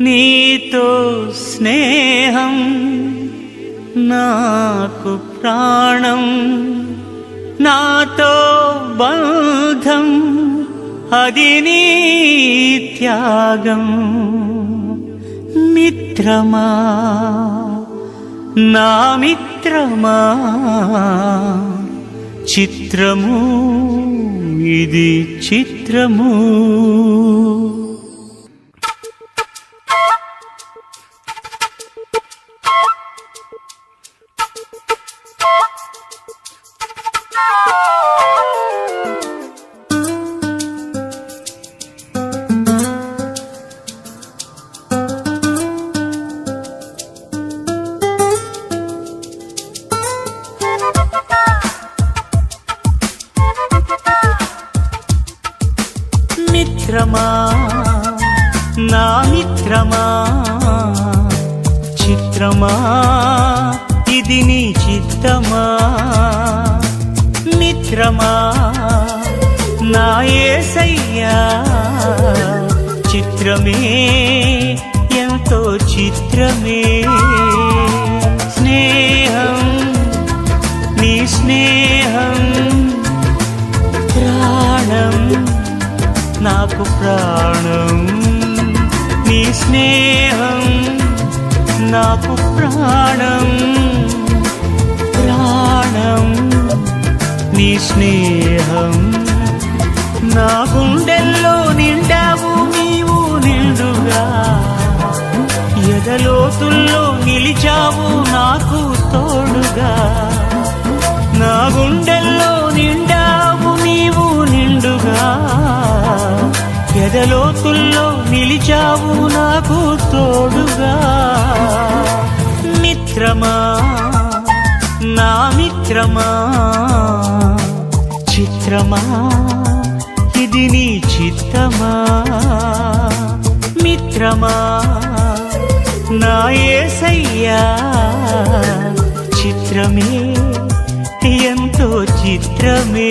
నీతో స్నేహం నాకు ప్రాణం నాతో బంధం అది నీ త్యాగం. మిత్రమా? నా మిత్రమా? చిత్రము ఇది చిత్రము. నా మిత్రమా? చిత్రమా? ఇది నీ చిత్తమా? మిత్రమా? నా ఏసయ్యా చిత్రమే ఎంతో చిత్రమే. స్నేహం నీ స్నేహం ప్రాణం నాకు ప్రాణం. నీ స్నేహం నాకు ప్రాణం ప్రాణం. నీ స్నేహం నా గుండెల్లో ఎదలోతుల్లో నిలిచావు నాకు తోడుగా. మిత్రమా నా మిత్రమా చిత్రమా ఇది నీ చిత్తమా. మిత్రమా నా ఏసయ్యా చిత్రమే ఎంతో చిత్రమే.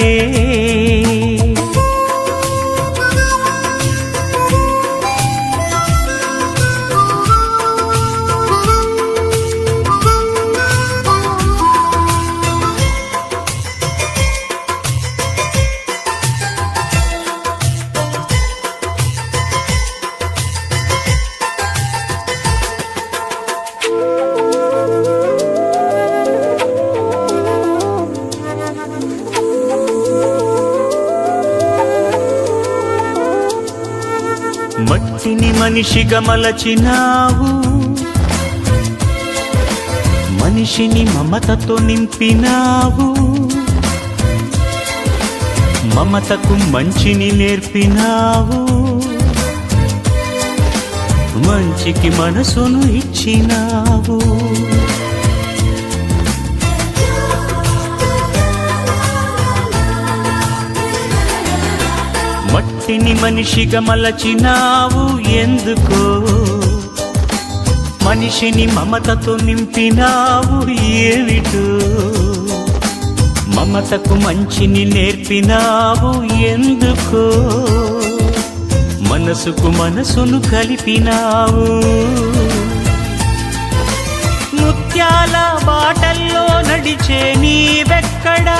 మనిషి మనిషిగా మలచినావు. మనిషిని మమతతో నింపినావు. మమతకు మంచిని నేర్పినావు. మంచికి మనసును ఇచ్చినావు. మట్టిని మనిషిగా మలచినావు ఎందుకో? మనిషిని మమతతో నింపినావు ఏమిటో? మమతకు మంచిని నేర్పినావు ఎందుకో? మనసుకు మనసును కలిపినావు. ముత్యాల బాటల్లో నడిచే నీవెక్కడా?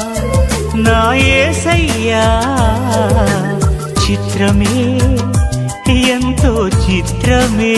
నా ఏసయ్యా చిత్రమే ఎంతో చిత్రమే.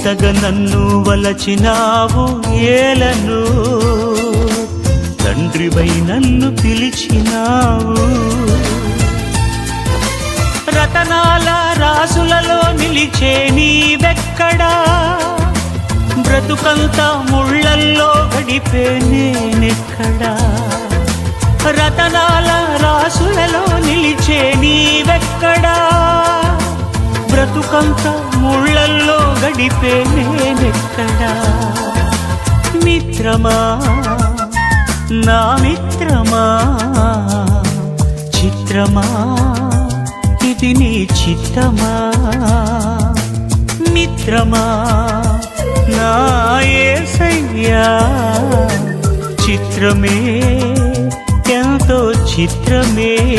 వింతగా నన్ను వలచినావు ఏలను. తండ్రివై నన్ను పిలిచినావు. రతనాల రాసులలో నిలిచే నీవెక్కడా? బ్రతుకంతా ముళ్ళల్లో గడిపే నేనెక్కడా? రతనాల రాసులలో నిలిచే నీవెక్కడా? బతుకంత ముళ్ళల్లో గడిపే నేనెక్కడా? మిత్రమా? నా మిత్రమా? చిత్రమా? ఇది నీ చిత్తమా? మిత్రమా? నా యేసయ్యా చిత్రమే ఎంతో చిత్రమే.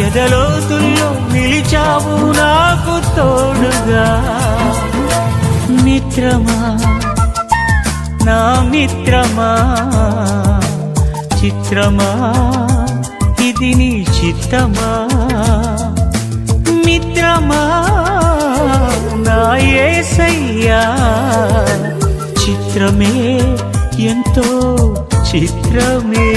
ఎదలోతుల్లో నిలిచావు నాకు తోడుగా. మిత్రమా? నా మిత్రమా? చిత్రమా? ఇది నీ చిత్తమా? మిత్రమా? నా ఏసయ్యా చిత్రమే ఎంతో చిత్రమే.